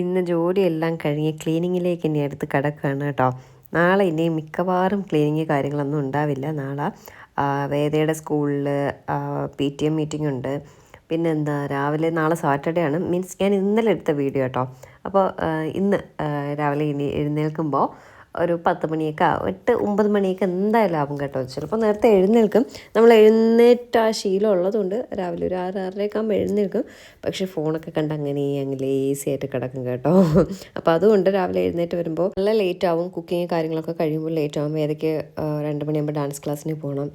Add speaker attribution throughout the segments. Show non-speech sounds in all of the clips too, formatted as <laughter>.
Speaker 1: ഇന്ന് ജോലിയെല്ലാം കഴിഞ്ഞ് ക്ലീനിങ്ങിലേക്ക് ഇനി അടുത്ത് കിടക്കുകയാണ് കേട്ടോ. നാളെ ഇനി മിക്കവാറും ക്ലീനിങ് കാര്യങ്ങളൊന്നും ഉണ്ടാവില്ല. നാളെ വേദയുടെ സ്കൂളിൽ പി ടി എം മീറ്റിംഗ് ഉണ്ട്. പിന്നെ എന്താ രാവിലെ നാളെ സാറ്റർഡേ ആണ്. മീൻസ് ഞാൻ ഇന്നലെ എടുത്ത വീഡിയോ കേട്ടോ. അപ്പോൾ ഇന്ന് രാവിലെ ഇനി എഴുന്നേൽക്കുമ്പോൾ ഒരു പത്ത് മണിയൊക്കെ എട്ട് ഒമ്പത് മണിയൊക്കെ എന്തായാലും ആവും കേട്ടോ. ചിലപ്പോൾ നേരത്തെ എഴുന്നേൽക്കും. നമ്മൾ എഴുന്നേറ്റ ആ ശീലം ഉള്ളതുകൊണ്ട് രാവിലെ ഒരു ആറ് ആറരയൊക്കെ ആകുമ്പോൾ എഴുന്നേൽക്കും. പക്ഷേ ഫോണൊക്കെ കണ്ട് അങ്ങനെ അങ്ങ് ലേസി ആയിട്ട് കിടക്കും കേട്ടോ. അപ്പോൾ അതുകൊണ്ട് രാവിലെ എഴുന്നേറ്റ് വരുമ്പോൾ നല്ല ലേറ്റ് ആവും. കുക്കിങ് കാര്യങ്ങളൊക്കെ കഴിയുമ്പോൾ ലേറ്റ് ആവും. ഏതൊക്കെ രണ്ട് മണിയാകുമ്പോൾ ഡാൻസ് ക്ലാസ്സിന് പോകണം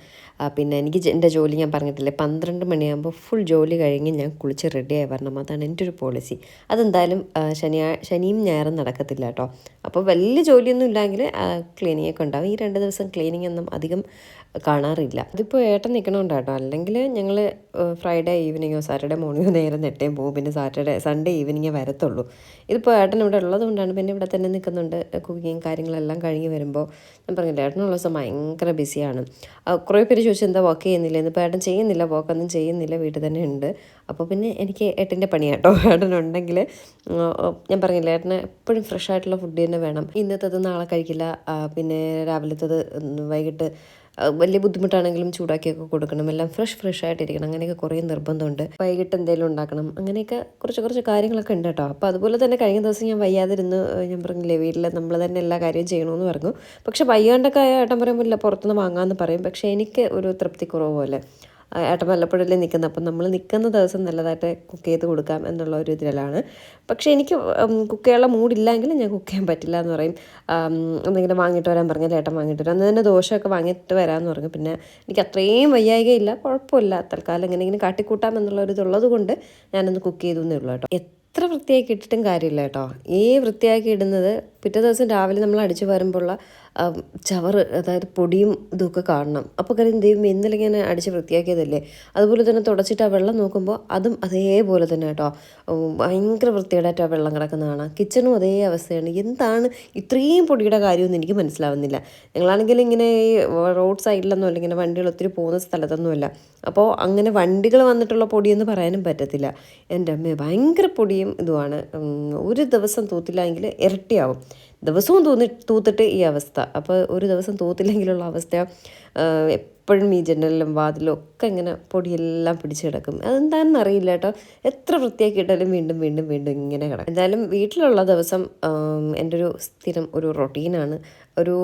Speaker 1: പിന്നെ എനിക്ക് എന്റെ ജോലി ഞാൻ പറഞ്ഞിട്ടില്ലേ പന്ത്രണ്ട് മണിയാകുമ്പോൾ ഫുൾ ജോലി കഴിഞ്ഞ് ഞാൻ കുളിച്ച് റെഡിയായി വരണം. അതാണ് എന്റെ ഒരു പോളിസി അതെന്തായാലും ശനിയാ ശനിയും ഞായറും നടക്കത്തില്ല കേട്ടോ. അപ്പോൾ വലിയ ജോലിയൊന്നും ഇല്ലെങ്കിൽ ക്ലീനിങ് ഒക്കെ ഉണ്ടാവും. ഈ രണ്ട് ദിവസം ക്ലീനിങ് ഒന്നും അധികം കാണാറില്ല. അതിപ്പോൾ ഏട്ടൻ നിൽക്കണമുണ്ട് കേട്ടോ അല്ലെങ്കിൽ ഞങ്ങൾ ഫ്രൈഡേ ഈവനിങ്ങോ സാറ്റർഡേ മോർണിംഗോ നേരം നെട്ടേം പോകും പിന്നെ സാറ്റർഡേ സൺഡേ ഈവനിങ്ങേ വരത്തുള്ളൂ. ഇതിപ്പോൾ ഏട്ടൻ ഇവിടെ ഉള്ളതുകൊണ്ടാണ് പിന്നെ ഇവിടെ തന്നെ നിൽക്കുന്നുണ്ട് കുക്കിങ് കാര്യങ്ങളെല്ലാം കഴിഞ്ഞ് വരുമ്പോൾ ഞാൻ പറഞ്ഞില്ല ഏട്ടനുള്ള ദിവസം ഭയങ്കര ബിസിയാണ്. കുറേ പേര് ചോദിച്ചു എന്താ വർക്ക് ചെയ്യുന്നില്ല? ഇന്നിപ്പോൾ ഏട്ടൻ ചെയ്യുന്നില്ല വർക്കൊന്നും ചെയ്യുന്നില്ല വീട്ടിൽ തന്നെ ഉണ്ട്. അപ്പോൾ പിന്നെ എനിക്ക് ഏട്ടന്റെ പണിയാട്ടോ. <laughs> ഏട്ടനുണ്ടെങ്കിൽ ഞാൻ പറഞ്ഞില്ല ഏട്ടന് എപ്പോഴും ഫ്രഷ് ആയിട്ടുള്ള ഫുഡ് തന്നെ വേണം. ഇന്നത്തത് നാളെ കഴിക്കില്ല. പിന്നെ രാവിലത്തത് വൈകിട്ട് വലിയ ബുദ്ധിമുട്ടാണെങ്കിലും ചൂടാക്കിയൊക്കെ കൊടുക്കണം. എല്ലാം ഫ്രഷ് ഫ്രഷ് ആയിട്ടിരിക്കണം. അങ്ങനെയൊക്കെ കുറേ നിർബന്ധമുണ്ട്. വൈകിട്ട് എന്തെങ്കിലും ഉണ്ടാക്കണം. അങ്ങനെയൊക്കെ കുറച്ച് കുറച്ച് കാര്യങ്ങളൊക്കെ ഉണ്ട് കേട്ടോ. അപ്പോൾ അതുപോലെ തന്നെ കഴിഞ്ഞ ദിവസം ഞാൻ വയ്യാതിരുന്ന് ഞാൻ പറഞ്ഞില്ലേ വീട്ടിൽ നമ്മൾ തന്നെ എല്ലാ കാര്യവും ചെയ്യണമെന്ന് പറഞ്ഞു. പക്ഷേ വയ്യാണ്ടൊക്കെ ഏട്ടൻ പറയുമ്പോൾ ഇല്ല പുറത്തുനിന്ന് വാങ്ങാമെന്ന് പറയും. പക്ഷേ എനിക്ക് ഒരു തൃപ്തിക്കുറവ് പോലെ. ഏട്ടൻ വല്ലപ്പോഴല്ലേ നിൽക്കുന്നത്? അപ്പം നമ്മൾ നിൽക്കുന്ന ദിവസം നല്ലതായിട്ട് കുക്ക് ചെയ്ത് കൊടുക്കാം എന്നുള്ള ഒരു ഇതിലാണ്. പക്ഷേ എനിക്ക് കുക്ക് ചെയ്യാനുള്ള മൂഡില്ലെങ്കിൽ ഞാൻ കുക്ക് ചെയ്യാൻ പറ്റില്ല എന്ന് പറയും. എന്തെങ്കിലും വാങ്ങിയിട്ട് വരാൻ പറഞ്ഞാൽ ഏട്ടൻ വാങ്ങിയിട്ട് വരാം. അന്ന് തന്നെ ദോശയൊക്കെ വാങ്ങിയിട്ട് വരാമെന്ന് പറഞ്ഞു. പിന്നെ എനിക്ക് അത്രയും വയ്യായികയില്ല കുഴപ്പമില്ല. തൽക്കാലം എങ്ങനെയെങ്കിലും കാട്ടിക്കൂട്ടാം എന്നുള്ള ഒരു ഇതുള്ളത് കൊണ്ട് ഞാനൊന്ന് കുക്ക് ചെയ്തു എന്നേ ഉള്ളൂ കേട്ടോ. എത്ര വൃത്തിയാക്കി ഇട്ടിട്ടും കാര്യമില്ല കേട്ടോ. ഈ വൃത്തിയാക്കി ഇടുന്നത് പിറ്റേ ദിവസം രാവിലെ നമ്മൾ അടിച്ചു വരുമ്പോഴുള്ള ചവറ് അതായത് പൊടിയും ഇതൊക്കെ കാണണം. അപ്പോൾ കാര്യം ദൈവം ഇന്നലെ ഇങ്ങനെ അടിച്ച് വൃത്തിയാക്കിയതല്ലേ? അതുപോലെ തന്നെ തുടച്ചിട്ട് ആ വെള്ളം നോക്കുമ്പോൾ അതും അതേപോലെ തന്നെ കേട്ടോ. ഭയങ്കര വൃത്തികേടായിട്ട് ആ വെള്ളം കിടക്കുന്ന കാണാം. കിച്ചണും അതേ അവസ്ഥയാണ്. എന്താണ് ഇത്രയും പൊടിയുടെ കാര്യമൊന്നും എനിക്ക് മനസ്സിലാവുന്നില്ല. ഞങ്ങളാണെങ്കിൽ ഇങ്ങനെ ഈ റോഡ് സൈഡിലൊന്നും അല്ല ഇങ്ങനെ വണ്ടികൾ ഒത്തിരി പോകുന്ന സ്ഥലത്തൊന്നുമല്ല. അപ്പോൾ അങ്ങനെ വണ്ടികൾ വന്നിട്ടുള്ള പൊടിയെന്ന് പറയാനും പറ്റത്തില്ല. എന്റെ അമ്മ ഭയങ്കര പൊടിയും ഇതുമാണ്. ഒരു ദിവസം തൂത്തില്ലെങ്കിൽ ഇരട്ടിയാവും. ദിവസവും തൂന്നി തൂത്തിട്ട് ഈ അവസ്ഥ. അപ്പോൾ ഒരു ദിവസം തൂത്തില്ലെങ്കിലുള്ള അവസ്ഥ എപ്പോഴും ഈ ജനലിലും വാതിലും ഒക്കെ ഇങ്ങനെ പൊടിയെല്ലാം പിടിച്ച് കിടക്കും. അതെന്താണെന്ന് അറിയില്ല കേട്ടോ. എത്ര വൃത്തിയാക്കി ഇട്ടാലും വീണ്ടും വീണ്ടും വീണ്ടും ഇങ്ങനെ കിടക്കും. എന്തായാലും വീട്ടിലുള്ള ദിവസം എന്റെ ഒരു സ്ഥിരം ഒരു റൊട്ടീനാണ്. ഒരു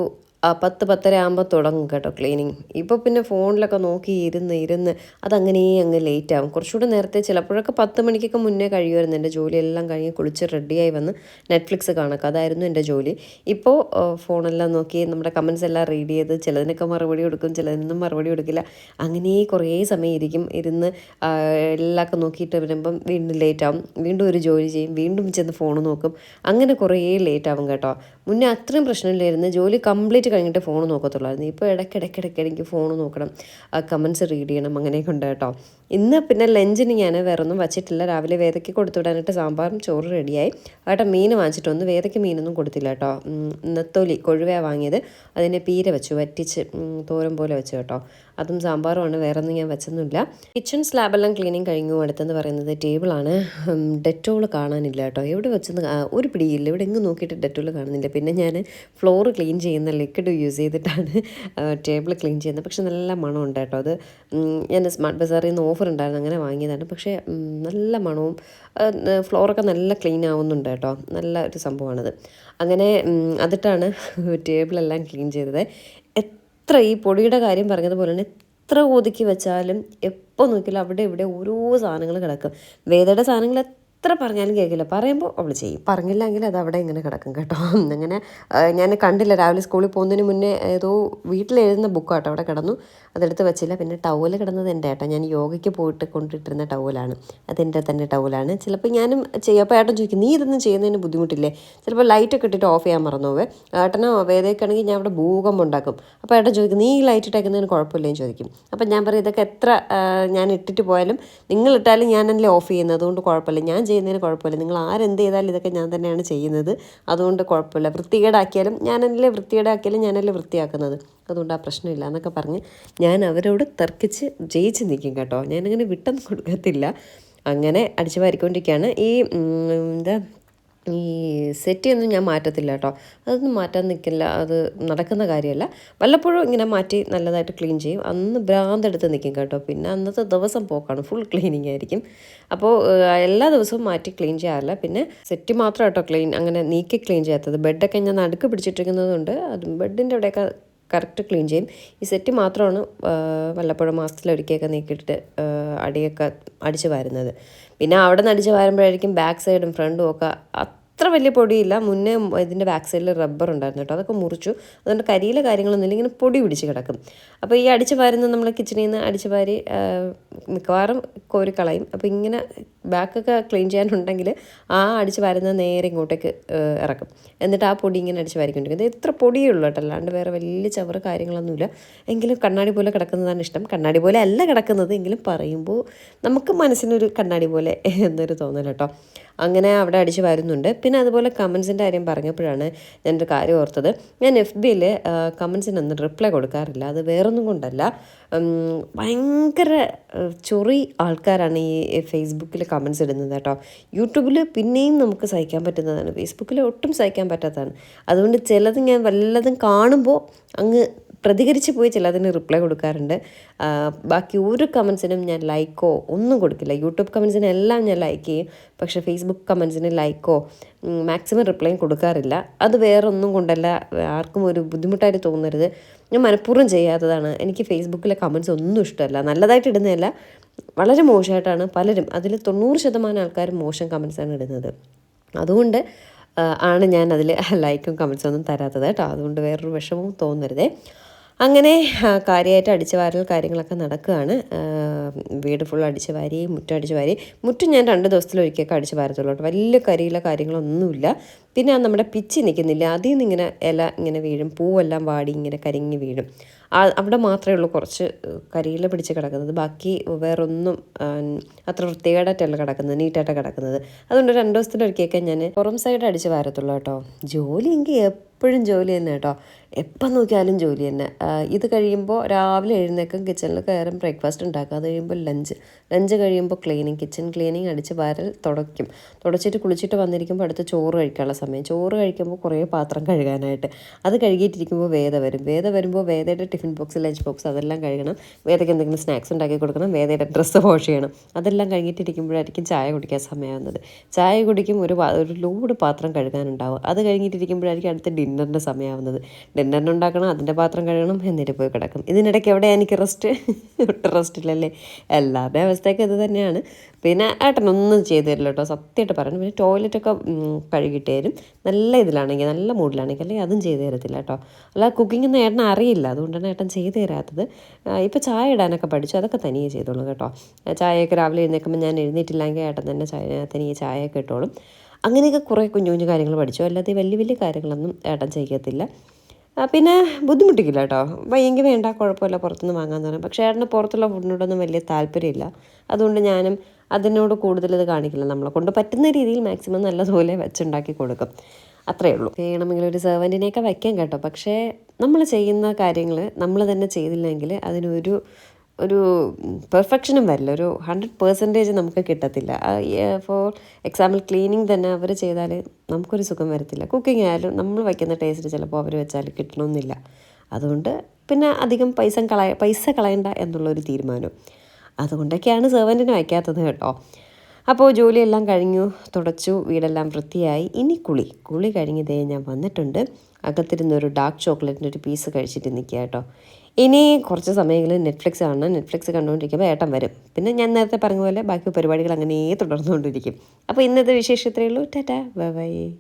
Speaker 1: പത്ത് പത്തര ആകുമ്പോൾ തുടങ്ങും കേട്ടോ ക്ലീനിങ് ഇപ്പോൾ പിന്നെ ഫോണിലൊക്കെ നോക്കി ഇരുന്ന് ഇരുന്ന് അതങ്ങനെ അങ്ങ് ലേറ്റ് ആകും കുറച്ചുകൂടെ നേരത്തെ ചിലപ്പോഴൊക്കെ പത്ത് മണിക്കൊക്കെ മുന്നേ കഴിയുമായിരുന്നു. എന്റെ ജോലിയെല്ലാം കഴിഞ്ഞ് കുളിച്ച് റെഡിയായി വന്ന് നെറ്റ്ഫ്ലിക്സ് കാണുക അതായിരുന്നു എന്റെ ജോലി. ഇപ്പോൾ ഫോണെല്ലാം നോക്കി നമ്മുടെ കമൻസ് എല്ലാം റീഡ് ചെയ്ത് ചിലതിനൊക്കെ മറുപടി കൊടുക്കും ചിലതിനൊന്നും മറുപടി കൊടുക്കില്ല. അങ്ങനെ കുറേ സമയം ഇരിക്കും. ഇരുന്ന് എല്ലാമൊക്കെ നോക്കിയിട്ട് വരുമ്പം വീണ്ടും ലേറ്റ് ആവും. വീണ്ടും ഒരു ജോലി ചെയ്യും. വീണ്ടും ചെന്ന് ഫോൺ നോക്കും. അങ്ങനെ കുറേ ലേറ്റ് ആവും കേട്ടോ. മുന്നേ അത്രയും പ്രശ്നമില്ലായിരുന്നു. ജോലി കംപ്ലീറ്റ് കഴിഞ്ഞിട്ട് ഫോൺ നോക്കത്തുള്ളായിരുന്നു. ഇപ്പോൾ ഇടയ്ക്കിടയ്ക്കിടയ്ക്ക് എനിക്ക് ഫോൺ നോക്കണം. കമൻസ് റീഡ് ചെയ്യണം അങ്ങനെയൊക്കെ ഉണ്ട് കേട്ടോ. ഇന്ന് പിന്നെ ലഞ്ചിന് ഞാൻ വേറെ ഒന്നും വച്ചിട്ടില്ല. രാവിലെ വേദയ്ക്ക് കൊടുത്തു വിടാനായിട്ട് സാമ്പാറും ചോറ് റെഡിയായി. ഏട്ടാ മീൻ വാങ്ങിച്ചിട്ട് വന്നു. വേദയ്ക്ക് മീനൊന്നും കൊടുത്തില്ല കേട്ടോ. നെത്തോലി കൊഴുവയാണ് വാങ്ങിയത്. അതിനെ പീര വെച്ചു വറ്റിച്ച് തോരം പോലെ വെച്ചു കേട്ടോ. അതും സാമ്പാറുമാണ് വേറെ ഒന്നും ഞാൻ വെച്ചൊന്നുമില്ല. കിച്ചൺ സ്ലാബെല്ലാം ക്ലീനിങ് കഴിഞ്ഞു. അടുത്തെന്ന് പറയുന്നത് ടേബിളാണ് ഡെറ്റോൾ കാണാനില്ല കേട്ടോ. എവിടെ വെച്ചെന്ന് ഒരു പിടിയില്ല. ഇവിടെ എങ്ങും നോക്കിയിട്ട് ഡെറ്റോൾ കാണുന്നില്ല. പിന്നെ ഞാൻ ഫ്ലോർ ക്ലീൻ ചെയ്യുന്ന ലിക്വിഡ് യൂസ് ചെയ്തിട്ടാണ് ടേബിൾ ക്ലീൻ ചെയ്യുന്നത്. പക്ഷെ നല്ല മണമുണ്ട് കേട്ടോ. അത് ഞാൻ സ്മാർട്ട് ബസാറിൽ നിന്ന് ഓഫർ ഉണ്ടായിരുന്നു അങ്ങനെ വാങ്ങിയതാണ്. പക്ഷേ നല്ല മണവും ഫ്ലോറൊക്കെ നല്ല ക്ലീൻ ആവുന്നുണ്ട് കേട്ടോ. നല്ല ഒരു സംഭവമാണത്. അങ്ങനെ അതിട്ടാണ് <laughs> ടേബിളെല്ലാം ക്ലീൻ ചെയ്തത്. എത്ര ഈ പൊടിയുടെ കാര്യം പറഞ്ഞതുപോലെ തന്നെ എത്ര ഒതുക്കി വെച്ചാലും എപ്പോൾ നോക്കിയാലും അവിടെ ഇവിടെ ഓരോ സാധനങ്ങൾ കിടക്കും. വേദയുടെ സാധനങ്ങൾ എത്ര പറഞ്ഞാലും കേൾക്കില്ല. പറയുമ്പോൾ അവൾ ചെയ്യും. പറഞ്ഞില്ലെങ്കിൽ അത് അവിടെ ഇങ്ങനെ കിടക്കും കേട്ടോ. <laughs> അങ്ങനെ ഞാൻ കണ്ടില്ല. രാവിലെ സ്കൂളിൽ പോകുന്നതിന് മുന്നേ ഏതോ വീട്ടിലെഴുതുന്ന ബുക്കാട്ടോ അവിടെ കിടന്നു. അതെടുത്ത് വെച്ചില്ല. പിന്നെ ടവൽ കിടന്നത് എന്റെ ഏട്ടാ. ഞാൻ യോഗയ്ക്ക് പോയിട്ട് കൊണ്ടിട്ടിരുന്ന ടവലാണ്. അതെന്റെ തന്നെ ടവലാണ്. ചിലപ്പോൾ ഞാനും ചെയ്യും. അപ്പോൾ ഏട്ടൻ ചോദിക്കും നീ ഇതൊന്നും ചെയ്യുന്നതിന് ബുദ്ധിമുട്ടില്ലേ? ചിലപ്പോൾ ലൈറ്റൊക്കെ ഇട്ടിട്ട് ഓഫ് ചെയ്യാൻ മറന്നുപോവേ ഏട്ടനോ വേദയ്ക്കാണെങ്കിൽ ഞാൻ അവിടെ ഭൂകമ്പം ഉണ്ടാക്കും. അപ്പോൾ ഏട്ടൻ ചോദിക്കും നീ ലൈറ്റ് ഇട്ടേക്കുന്നതിന് കുഴപ്പമില്ലേന്ന് ചോദിക്കും. അപ്പോൾ ഞാൻ പറയും ഇതൊക്കെ എത്ര ഞാൻ ഇട്ടിട്ട് പോയാലും നിങ്ങളിട്ടാലും ഞാനല്ലേ ഓഫ് ചെയ്യുന്നത്? അതുകൊണ്ട് കുഴപ്പമില്ല. ഞാൻ ചെയ്യുന്നതിന് കുഴപ്പമില്ല. നിങ്ങൾ ആരെന്ത് ചെയ്താലും ഇതൊക്കെ ഞാൻ തന്നെയാണ് ചെയ്യുന്നത്. അതുകൊണ്ട് കുഴപ്പമില്ല. വൃത്തികേടാക്കിയാലും ഞാനല്ലേ വൃത്തികേടാക്കിയാലും ഞാനല്ലേ വൃത്തിയാക്കുന്നത്. അതുകൊണ്ട് ആ പ്രശ്നമില്ല എന്നൊക്കെ പറഞ്ഞ് ഞാൻ അവരോട് തർക്കിച്ച് ജയിച്ച് നിൽക്കും കേട്ടോ. ഞാനങ്ങനെ വിട്ടൊന്നും കൊടുക്കത്തില്ല. അങ്ങനെ അടിച്ചു വാരിക്കൊണ്ടിരിക്കുകയാണ്. ഈ എന്താ ഈ സെറ്റിയൊന്നും ഞാൻ മാറ്റത്തില്ല കേട്ടോ. അതൊന്നും മാറ്റാൻ നിൽക്കില്ല അത് നടക്കുന്ന കാര്യമല്ല. വല്ലപ്പോഴും ഇങ്ങനെ മാറ്റി നല്ലതായിട്ട് ക്ലീൻ ചെയ്യും. അന്ന് ഭ്രാന്തെടുത്ത് നിൽക്കും കേട്ടോ. പിന്നെ അന്നത്തെ ദിവസം പോക്കാണ്. ഫുൾ ക്ലീനിങ് ആയിരിക്കും. അപ്പോൾ എല്ലാ ദിവസവും മാറ്റി ക്ലീൻ ചെയ്യാറില്ല. പിന്നെ സെറ്റ് മാത്രം കേട്ടോ ക്ലീൻ. അങ്ങനെ നീക്കി ക്ലീൻ ചെയ്യാത്തത്. ബെഡൊക്കെ ഞാൻ നടുക്ക് പിടിച്ചിട്ടിരിക്കുന്നതുകൊണ്ട് അത് ബെഡിന്റെ അവിടെയൊക്കെ കറക്റ്റ് ക്ലീൻ ചെയ്യും. ഈ സെറ്റ് മാത്രമാണ് വല്ലപ്പോഴും മാസത്തിലൊരിക്കലൊക്കെ നീക്കിയിട്ട് അടിയൊക്കെ അടിച്ച് വാരുന്നത്. പിന്നെ അവിടെ നിന്ന് അടിച്ച് വാരുമ്പോഴായിരിക്കും ബാക്ക് സൈഡും ഫ്രണ്ടും ഒക്കെ അത്ര വലിയ പൊടിയില്ല. മുന്നേ ഇതിന്റെ ബാക്ക് സൈഡിൽ റബ്ബർ ഉണ്ടായിരുന്നു കേട്ടോ. അതൊക്കെ മുറിച്ചു. അതുകൊണ്ട് കരിയിലെ കാര്യങ്ങളൊന്നുമില്ല ഇങ്ങനെ പൊടി പിടിച്ച് കിടക്കും. അപ്പോൾ ഈ അടിച്ച് പാരുന്ന നമ്മൾ കിച്ചണിൽ നിന്ന് അടിച്ച് വാരി മിക്കവാറും കോരി കളയും. അപ്പോൾ ഇങ്ങനെ ബാക്കൊക്കെ ക്ലീൻ ചെയ്യാനുണ്ടെങ്കിൽ ആ അടിച്ച് പാരുന്ന നേരെ ഇങ്ങോട്ടേക്ക് ഇറക്കും. എന്നിട്ട് ആ പൊടി ഇങ്ങനെ അടിച്ച് പാരിക്കൊണ്ടിരിക്കും ഇത് ഇത്ര പൊടിയേ ഉള്ളൂ കേട്ടോ. അല്ലാണ്ട് വേറെ വലിയ ചവറ് കാര്യങ്ങളൊന്നുമില്ല എങ്കിലും കണ്ണാടി പോലെ കിടക്കുന്നതാണ് ഇഷ്ടം. കണ്ണാടി പോലെ അല്ല കിടക്കുന്നത്. എങ്കിലും പറയുമ്പോൾ നമുക്ക് മനസ്സിനൊരു കണ്ണാടി പോലെ എന്നൊരു തോന്നൽ കേട്ടോ. അങ്ങനെ അവിടെ അടിച്ച് വരുന്നുണ്ട്. പിന്നെ അതുപോലെ കമൻസിന്റെ കാര്യം പറഞ്ഞപ്പോഴാണ് ഞാൻ ഒരു കാര്യം ഓർത്തത്. ഞാൻ എഫ് ബിയിൽ കമൻസിനൊന്നും റിപ്ലൈ കൊടുക്കാറില്ല. അത് വേറൊന്നും കൊണ്ടല്ല. ഭയങ്കര ചൊറി ആൾക്കാരാണ് ഈ ഫേസ്ബുക്കിൽ കമൻസ് ഇടുന്നത് കേട്ടോ. യൂട്യൂബിൽ പിന്നെയും നമുക്ക് സഹിക്കാൻ പറ്റുന്നതാണ്. ഫേസ്ബുക്കിൽ ഒട്ടും സഹിക്കാൻ പറ്റാത്തതാണ്. അതുകൊണ്ട് ചിലത് ഞാൻ വല്ലതും കാണുമ്പോൾ അങ്ങ് പ്രതികരിച്ച് പോയി ചിലതിന് റിപ്ലൈ കൊടുക്കാറുണ്ട്. ബാക്കി ഒരു കമൻസിനും ഞാൻ ലൈക്കോ ഒന്നും കൊടുക്കില്ല. യൂട്യൂബ് കമൻസിനെല്ലാം ഞാൻ ലൈക്ക് ചെയ്യും. പക്ഷേ ഫേസ്ബുക്ക് കമൻസിന് ലൈക്കോ മാക്സിമം റിപ്ലൈ കൊടുക്കാറില്ല. അത് വേറൊന്നും കൊണ്ടല്ല ആർക്കും ഒരു ബുദ്ധിമുട്ടായിട്ട് തോന്നരുത്. ഞാൻ മനഃപൂർവം ചെയ്യാത്തതാണ്. എനിക്ക് ഫേസ്ബുക്കിലെ കമൻസ് ഒന്നും ഇഷ്ടമല്ല. നല്ലതായിട്ട് ഇടുന്നതല്ല വളരെ മോശമായിട്ടാണ് പലരും അതിൽ തൊണ്ണൂറ് ശതമാനം ആൾക്കാരും മോശം കമൻസാണ് ഇടുന്നത്. അതുകൊണ്ട് ആണ് ഞാൻ അതിൽ ലൈക്കും കമൻസും ഒന്നും തരാത്തത് കേട്ടോ. അതുകൊണ്ട് വേറൊരു വിഷമവും തോന്നരുതേ. അങ്ങനെ കാര്യമായിട്ട് അടിച്ചു വാരൽ കാര്യങ്ങളൊക്കെ നടക്കുകയാണ്. വീട് ഫുൾ അടിച്ചു വാരി മുറ്റം അടിച്ചു വാരി. മുറ്റം ഞാൻ രണ്ട് ദിവസത്തിലൊരിക്കലൊക്കെ അടിച്ചു വാരത്തുള്ളൂ വലിയ കരിയില കാര്യങ്ങളൊന്നുമില്ല. പിന്നെ നമ്മുടെ പിച്ചി നിൽക്കുന്നില്ല? അതിൽ നിന്ന് ഇങ്ങനെ ഇല ഇങ്ങനെ വീഴും. പൂവെല്ലാം വാടി ഇങ്ങനെ കരിങ്ങി വീഴും. അവിടെ മാത്രമേ ഉള്ളൂ കുറച്ച് കരിയില പിടിച്ച് കിടക്കുന്നത്. ബാക്കി വേറൊന്നും അത്ര വൃത്തികേടായിട്ടല്ല കിടക്കുന്നത്. നീറ്റായിട്ട് കിടക്കുന്നത്. അതുകൊണ്ട് രണ്ട് ദിവസത്തിലൊരിക്കലൊക്കെ ഞാൻ പുറം സൈഡ് അടിച്ച് വാരത്തുള്ളൂ കേട്ടോ. ജോലി എങ്കിൽ എപ്പോഴും ജോലി തന്നെ കേട്ടോ. എപ്പം നോക്കിയാലും ജോലി തന്നെ. ഇത് കഴിയുമ്പോൾ രാവിലെ എഴുന്നേക്കും കിച്ചണിൽ കയറും ബ്രേക്ക്ഫാസ്റ്റ് ഉണ്ടാക്കുക അത് കഴിയുമ്പോൾ ലഞ്ച് ലഞ്ച് കഴിയുമ്പോൾ ക്ലീനിങ് കിച്ചൺ ക്ലീനിങ് അടിച്ച് വരൽ തുടയ്ക്കും. തുടച്ചിട്ട് കുളിച്ചിട്ട് വന്നിരിക്കുമ്പോൾ അടുത്ത് ചോറ് കഴിക്കാനുള്ള സമയം. ചോറ് കഴിക്കുമ്പോൾ കുറേ പാത്രം കഴുകാനായിട്ട്. അത് കഴുകിയിട്ടിരിക്കുമ്പോൾ വേദ വരും. വേദ വരുമ്പോൾ വേദയുടെ ടിഫിൻ ബോക്സ് ലഞ്ച് ബോക്സ് അതെല്ലാം കഴുകണം. വേദയ്ക്ക് എന്തെങ്കിലും സ്നാക്സ് ഉണ്ടാക്കി കൊടുക്കണം. വേദയുടെ ഡ്രസ്സ് വാഷ് ചെയ്യണം. അതെല്ലാം കഴിഞ്ഞിട്ടിരിക്കുമ്പോഴായിരിക്കും ചായ കുടിക്കാൻ സമയമാകുന്നത് ചായ കുടിക്കും ഒരു ഒരു ലോഡ് പാത്രം കഴുകാനുണ്ടാവും. അത് കഴിഞ്ഞിട്ടിരിക്കുമ്പോഴായിരിക്കും അടുത്ത ഡിന്നറിന്റെ സമയമാവുന്നത്. ഡിന്നറിന് ഉണ്ടാക്കണം അതിന്റെ പാത്രം കഴുകണം എന്നിട്ട് പോയി കിടക്കും. ഇതിനിടയ്ക്ക് എവിടെ എനിക്ക് റെസ്റ്റ് ഒട്ടും റെസ്റ്റ് ഇല്ലല്ലേ? എല്ലാവരുടെയും അവസ്ഥയൊക്കെ ഇത് തന്നെയാണ്. പിന്നെ ഏട്ടനൊന്നും ചെയ്തു തരില്ല കേട്ടോ. സത്യമായിട്ട് പറയണം. പിന്നെ ടോയ്ലറ്റൊക്കെ കഴുകിയിട്ട് തരും നല്ല ഇതിലാണെങ്കിൽ നല്ല മൂഡിലാണെങ്കിൽ അല്ലെങ്കിൽ അതും ചെയ്തു തരത്തില്ല കേട്ടോ. അല്ല കുക്കിംഗ് ഒന്നും ഏട്ടൻ അറിയില്ല. അതുകൊണ്ടാണ് ഏട്ടൻ ചെയ്തു തരാത്തത്. ഇപ്പോൾ ചായ ഇടാനൊക്കെ പഠിച്ചു. അതൊക്കെ തനിയെ ചെയ്തോളൂ കേട്ടോ. ചായയൊക്കെ രാവിലെ എഴുന്നേൽക്കുമ്പോൾ ഞാൻ എഴുന്നേറ്റില്ലെങ്കിൽ ഏട്ടൻ തന്നെ ചായ തനിയെ ചായയൊക്കെ ഇട്ടോളും. അങ്ങനെയൊക്കെ കുറേ കുഞ്ഞു കുഞ്ഞു കാര്യങ്ങൾ പഠിച്ചു. അല്ലാതെ വലിയ വലിയ കാര്യങ്ങളൊന്നും ഏട്ടൻ ചെയ്യത്തില്ല പിന്നെ ബുദ്ധിമുട്ടിക്കില്ല കേട്ടോ. വയ്യെങ്കിൽ വേണ്ട കുഴപ്പമില്ല പുറത്തുനിന്ന് വാങ്ങാൻ പറയും പക്ഷേ ഏട്ടന് പുറത്തുള്ള ഫുഡിനോടൊന്നും വലിയ താല്പര്യമില്ല. അതുകൊണ്ട് ഞാനും അതിനോട് കൂടുതൽ ഇത് കാണിക്കില്ല നമ്മളെ കൊണ്ട്. പറ്റുന്ന രീതിയിൽ മാക്സിമം നല്ലതുപോലെ വെച്ചുണ്ടാക്കി കൊടുക്കും. അത്രയേ ഉള്ളൂ. ചെയ്യണമെങ്കിൽ ഒരു സെർവന്റിനെയൊക്കെ വയ്ക്കാം കേട്ടോ. പക്ഷേ നമ്മൾ ചെയ്യുന്ന കാര്യങ്ങൾ നമ്മൾ തന്നെ ചെയ്തില്ലെങ്കിൽ അതിനൊരു ഒരു പെർഫെക്ഷനും വരില്ല. ഒരു ഹൺഡ്രഡ് പെർസെന്റേജ് നമുക്ക് കിട്ടത്തില്ല. ഫോർ എക്സാമ്പിൾ ക്ലീനിങ് തന്നെ അവർ ചെയ്താൽ നമുക്കൊരു സുഖം വരത്തില്ല. കുക്കിംഗ് ആയാലും നമ്മൾ വയ്ക്കുന്ന ടേസ്റ്റ് ചിലപ്പോൾ അവർ വെച്ചാൽ കിട്ടണമെന്നില്ല അതുകൊണ്ട് പിന്നെ അധികം പൈസ കളയ പൈസ കളയണ്ട എന്നുള്ളൊരു തീരുമാനം. അതുകൊണ്ടൊക്കെയാണ് സെർവന്റിന് വയ്ക്കാത്തത് കേട്ടോ. അപ്പോൾ ജോലിയെല്ലാം കഴിഞ്ഞു തുടച്ചു വീടെല്ലാം വൃത്തിയായി. ഇനി കുളി. കുളി കഴിഞ്ഞതേ ഞാൻ വന്നിട്ടുണ്ട്. അകത്തിരുന്ന് ഒരു ഡാർക്ക് ചോക്ലേറ്റിന്റെ ഒരു പീസ് കഴിച്ചിട്ട് നിൽക്കുക കേട്ടോ. ഇനി കുറച്ച് സമയങ്ങളിൽ നെറ്റ്ഫ്ലിക്സ് കാണണം. നെറ്റ്ഫ്ലിക്സ് കണ്ടുകൊണ്ടിരിക്കുമ്പോൾ ഏട്ടൻ വരും. പിന്നെ ഞാൻ നേരത്തെ പറഞ്ഞ പോലെ ബാക്കി പരിപാടികൾ അങ്ങനെ തുടർന്നുകൊണ്ടിരിക്കും. അപ്പോൾ ഇന്നത്തെ വിശേഷം ഇത്രയേ ഉള്ളൂ. ടാറ്റാ. Bye bye.